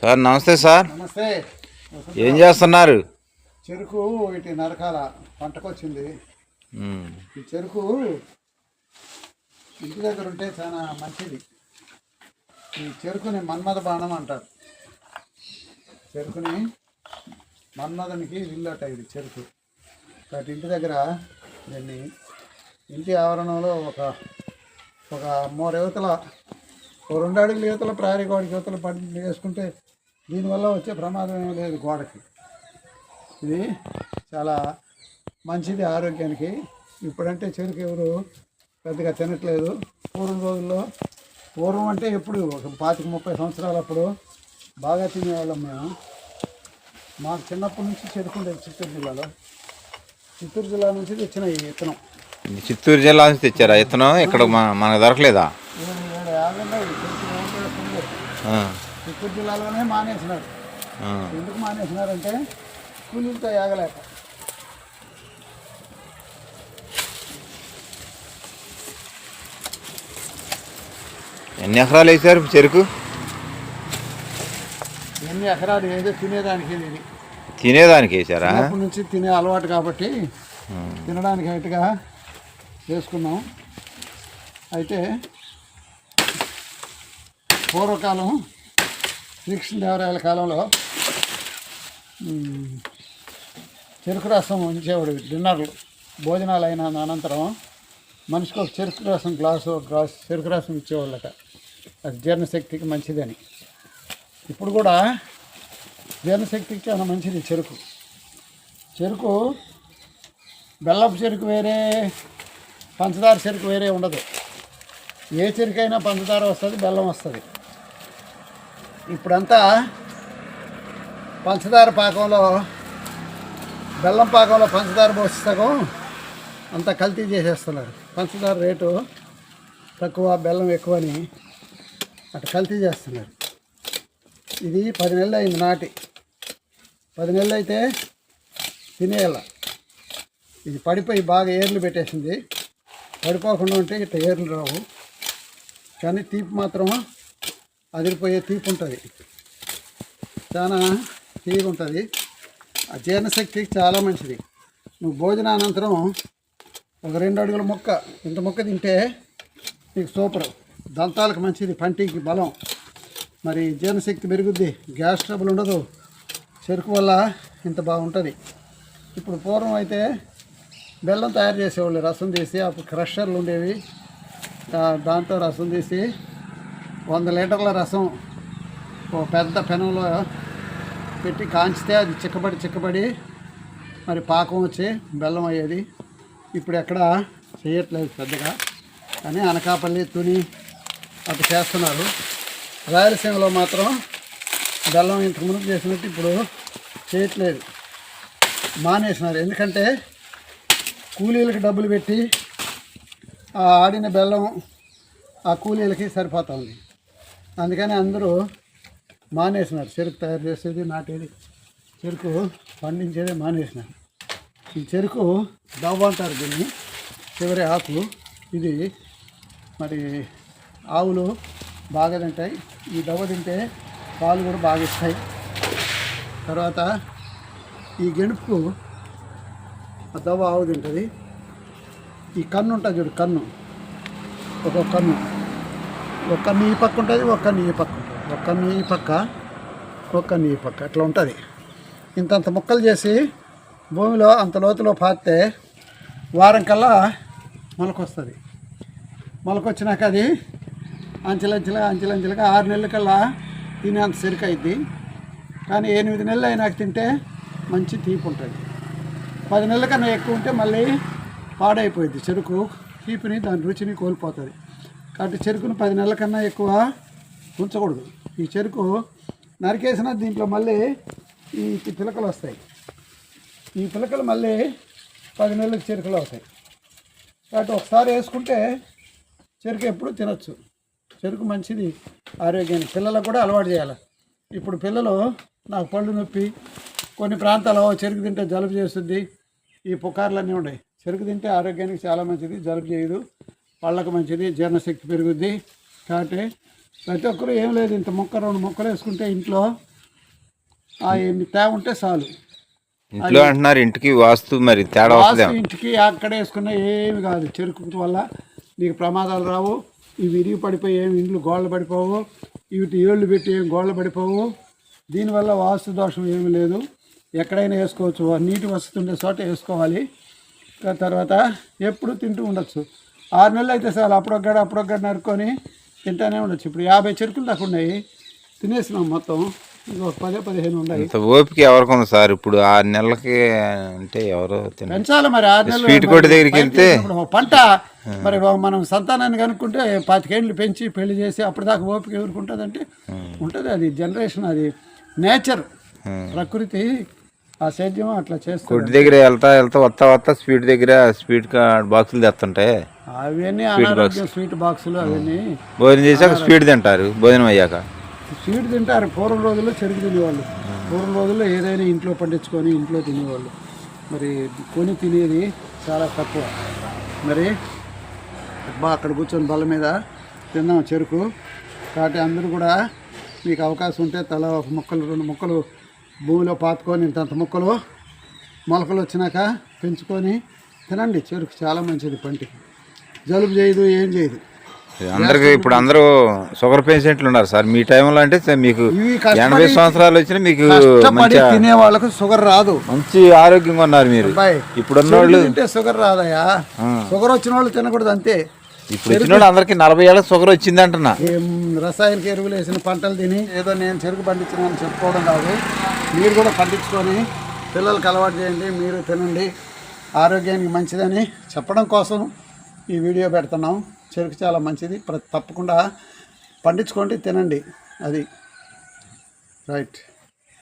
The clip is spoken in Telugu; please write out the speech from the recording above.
సార్ నమస్తే సార్. నమస్తే. ఏం చేస్తున్నారు? చెరుకు ఇటు నరకాల పంటకొచ్చింది. ఈ చెరుకు ఇంటి దగ్గర ఉంటే చాలా మంచిది. ఈ చెరుకుని మన్మథ బాణం అంటారు. చెరుకుని మన్మథనికి విల్లట ఇది చెరుకు. కాబట్టి ఇంటి దగ్గర దీన్ని ఇంటి ఆవరణలో ఒక ఒక మూడు యువతల రెండు అడుగుల యువతల ప్రహరీ గోడకి యువతల పడి వేసుకుంటే దీనివల్ల వచ్చే ప్రమాదం ఏమీ లేదు గోడకి. ఇది చాలా మంచిది ఆరోగ్యానికి. ఇప్పుడంటే చెరుకు ఎవరు పెద్దగా తినట్లేదు. పూర్వం రోజుల్లో పూర్వం అంటే ఎప్పుడు? ఒక పాతిక ముప్పై సంవత్సరాలు అప్పుడు బాగా తినేవాళ్ళం మేము. మాకు చిన్నప్పటి నుంచి చెరుకు ఉండేది చిత్తూరు జిల్లాలో. చిత్తూరు జిల్లా నుంచి తెచ్చిన ఈ విత్తనం. చిత్తూరు జిల్లా నుంచి తెచ్చారా ఇతను ఇక్కడ మన- మనకు దొరకలేదా? ఏడు చిత్తూరు జిల్లాలోనే మానేసినారు. ఎందుకు మానేసినారంటే కూలీలతో యాగలేక ఎన్ని ఎకరాలు వేసారు చెరుకు? ఎన్ని ఎకరాలు ఏదో తినేదానికి ఇది. తినేదానికి వేసారా? చిన్నప్పటి నుంచి తినే అలవాటు కాబట్టి తినడానికి హైట్గా చేసుకున్నాం. అయితే పూర్వకాలం శ్రీకృష్ణదేవరాయల కాలంలో చెరుకు రసం ఉంచేవాడు డిన్నర్లు భోజనాలు అయిన అనంతరం మనిషికి ఒక చెరుకు రసం గ్లాసు ఒక గ్లాస్ చెరుకు రసం ఇచ్చేవాళ్ళట. అది జీర్ణశక్తికి మంచిదని. ఇప్పుడు కూడా జీర్ణశక్తికి చాలా మంచిది చెరుకు. చెరుకు బెల్లపు చెరుకు వేరే పంచదార చెరుకు వేరే ఉండదు. ఏ చెరుకైనా పంచదార వస్తుంది బెల్లం వస్తుంది. ఇప్పుడంతా పంచదార పాకంలో బెల్లం పాకంలో పంచదార పోసి సగం అంతా కల్తీ చేసేస్తున్నారు. పంచదార రేటు తక్కువ బెల్లం ఎక్కువ అని అటు కల్తీ చేస్తున్నారు. ఇది పది నెలలు అయింది నాటి. పది నెలలు అయితే తినేయాల. ఇది పడిపోయి బాగా ఏర్లు పెట్టేసింది. పడిపోకుండా ఉంటే ఇట్లా ఏర్లు రావు. కానీ తీపి మాత్రం అదిరిపోయే తీపి ఉంటుంది. చాలా తీపి ఉంటుంది ఆ జీర్ణశక్తికి చాలా మంచిది. నువ్వు భోజనానంతరం ఒక రెండు అడుగుల మొక్క ఇంత మొక్క తింటే నీకు సూపర్. దంతాలకు మంచిది పంటికి బలం. మరి జీర్ణశక్తి పెరుగుద్ది గ్యాస్ ట్రబుల్ ఉండదు. చెరుకు వల్ల ఇంత బాగుంటుంది. ఇప్పుడు పూర్వం అయితే బెల్లం తయారు చేసేవాళ్ళు రసం తీసి అప్పుడు క్రషర్లు ఉండేవి. దాంతో రసం తీసి వంద లీటర్ల రసం ఓ పెద్ద పెనంలో పెట్టి కాంచితే అది చిక్కబడి చిక్కబడి మరి పాకం వచ్చి బెల్లం అయ్యేది. ఇప్పుడు ఎక్కడ చేయట్లేదు పెద్దగా. కానీ అనకాపల్లి తుని అటు చేస్తున్నారు. రాయలసీమలో మాత్రం బెల్లం ఇంతకు ముందు చేసినట్టు ఇప్పుడు చేయట్లేదు. మానేసినారు. ఎందుకంటే కూలీలకు డబ్బులు పెట్టి ఆ ఆడిన బెల్లం ఆ కూలీలకి సరిపోతుంది అందుకని అందరూ మానేసినారు. చెరుకు తయారు చేసేది నాటేది. చెరుకు పండించేది మానేసినారు ఈ చెరుకు దవ్వ అంటారు దీన్ని. చివరి ఆకు. ఇది మరి ఆవులు బాగా తింటాయి. ఈ దవ్వ తింటే పాలు కూడా బాగా ఇస్తాయి. తర్వాత ఈ గెనుపుకు ఆ దవ్వ ఆవు తింటుంది. ఈ కన్ను ఉంటుంది చూడు కన్ను. ఒక్కొక్క కన్ను. ఒక నీ పక్క ఉంటుంది ఒక నీ పక్క ఉంటుంది. ఒక నీ పక్క ఒక నీ పక్క. అట్లా ఉంటుంది. ఇంతంత ముక్కలు చేసి భూమిలో అంత లోతులో పాతే వారం కల్లా మొలకొస్తుంది. మొలకొచ్చినాక అది అంచెలంచెలుగా అంచెలంచెలుగా ఆరు నెలల కల్లా తినేంత సరిక అయింది కానీ ఎనిమిది నెలలు అయినాక తింటే మంచి తీపి ఉంటుంది. పది నెలల కన్నా ఎక్కువ ఉంటే మళ్ళీ పాడైపోయింది చెరుకు తీపిని దాని రుచిని కోల్పోతుంది. కాబట్టి చెరుకును పది నెలల కన్నా ఎక్కువ ఉంచకూడదు. ఈ చెరుకు నరికేసిన దీంట్లో మళ్ళీ ఈ పిలకలు వస్తాయి. ఈ పిలకలు మళ్ళీ పది నెలలకు చెరుకులు అవుతాయి. కాబట్టి ఒకసారి వేసుకుంటే చెరుకు ఎప్పుడు తినచ్చు. చెరుకు మంచిది ఆరోగ్యానికి. పిల్లలకు కూడా అలవాటు చేయాలి. ఇప్పుడు పిల్లలు నాకు పళ్ళు నొప్పి కొన్ని ప్రాంతాల్లో చెరుకు తింటే జలుబు చేస్తుంది. ఈ పుకార్లన్నీ ఉన్నాయి. చెరుకు తింటే ఆరోగ్యానికి చాలా మంచిది జలుబు చేయదు. పళ్ళకు మంచిది జీర్ణశక్తి పెరుగుద్ది. కాబట్టి ప్రతి ఒక్కరు ఏం లేదు ఇంత మొక్క రెండు మొక్కలు వేసుకుంటే ఇంట్లో ఆ ఎన్ని తేవ ఉంటే చాలు. ఇంట్లో అంటున్నారు ఇంటికి వాస్తు మరి తేడా ఇంటికి అక్కడ వేసుకున్న ఏమి కాదు చెరుకు వల్ల నీకు ప్రమాదాలు రావు. ఇవి విరిగి పడిపోయి ఏమి ఇండ్లు గోళ్ళ పడిపోవు. వీటి ఏళ్ళు పెట్టి ఏం గోళ్ళ పడిపోవు. దీనివల్ల వాస్తు దోషం ఏమీ లేదు. ఎక్కడైనా వేసుకోవచ్చు. నీటి వసతి ఉండే చోట వేసుకోవాలి. తర్వాత ఎప్పుడు తింటూ ఉండొచ్చు. ఆరు నెలలు అయితే చాలు అప్పుడొగ్గడ అప్పుడొగ్గడ నరుక్కొని తింటానే ఉండొచ్చు. ఇప్పుడు యాభై చెరుకులు దాకా ఉన్నాయి. తినేసినాం మొత్తం. ఇంకొక పదే పదిహేను ఉన్నాయి. ఓపిక ఎవరికి ఉంది సార్? ఇప్పుడు ఆరు నెలలకి అంటే ఎవరో పెంచాలి మరి ఆరు నెలలు స్వీట్ కొట్టు దగ్గరికి వెళ్తే పంట. మరి మనం సంతానాన్ని కనుక్కుంటే పాతికేళ్ళు పెంచి పెళ్ళి చేసి అప్పటిదాకా ఓపిక ఎవరుకుంటుందంటే ఉంటుంది అది జనరేషన్ అది నేచర్. ప్రకృతి ఆ సేద్యం అట్లా చేస్తుంది కొట్టు దగ్గర వెళ్తా వెళ్తా వస్తా వస్తా స్వీట్ దగ్గర స్వీట్ బాక్సులు తెస్తుంటే అవన్నీ అనారోగ్యం స్వీట్ బాక్సులు అవన్నీ. భోజనం చేశాక స్వీట్ తింటారు భోజనం అయ్యాక. స్వీట్ తింటారు. పూర్వం రోజుల్లో చెరుకు తినేవాళ్ళు. పూర్వం రోజుల్లో ఏదైనా ఇంట్లో పండించుకొని ఇంట్లో తినేవాళ్ళు. మరి కొని తినేది చాలా తక్కువ. మరి బా అక్కడ కూర్చొని బల్ల మీద తిన్నాం చెరుకు. కాబట్టి అందరూ కూడా మీకు అవకాశం ఉంటే తల ఒక ముక్కలు రెండు ముక్కలు భూమిలో పాతుకొని ఇంతంత ముక్కలు మొలకలు వచ్చినాక పెంచుకొని తినండి. చెరుకు చాలా మంచిది పంటికి జలుబు చేయదు ఏం చేయదు. అందరికి ఇప్పుడు అందరూ షుగర్ పేషెంట్లు ఉన్నారు సార్. మీ టైంలో అంటే మీకు ఎనభై సంవత్సరాలు వచ్చినా మీకు తినే వాళ్ళకు షుగర్ రాదు. మంచి ఆరోగ్యంగా ఉన్నారు మీరు. చెరుకు వాళ్ళు తింటే షుగర్ రాదయ్యా. షుగర్ వచ్చిన వాళ్ళు తినకూడదు అంతే. ఇప్పుడు వచ్చిన అందరికి నలభై ఏళ్ళకి షుగర్ వచ్చింది అంటున్నా రసాయనిక ఎరువులు వేసిన పంటలు తిని ఏదో నేను చెరుకు పండించినాను చెప్పుకోవడం కాదు. మీరు కూడా పండించుకొని పిల్లలకు అలవాటు చేయండి మీరు తినండి. ఆరోగ్యానికి మంచిదని చెప్పడం కోసం ఈ వీడియో పెడుతున్నాం. చెరుకు చాలా మంచిది. తప్పకుండా పండించుకోండి తినండి. అది. రైట్.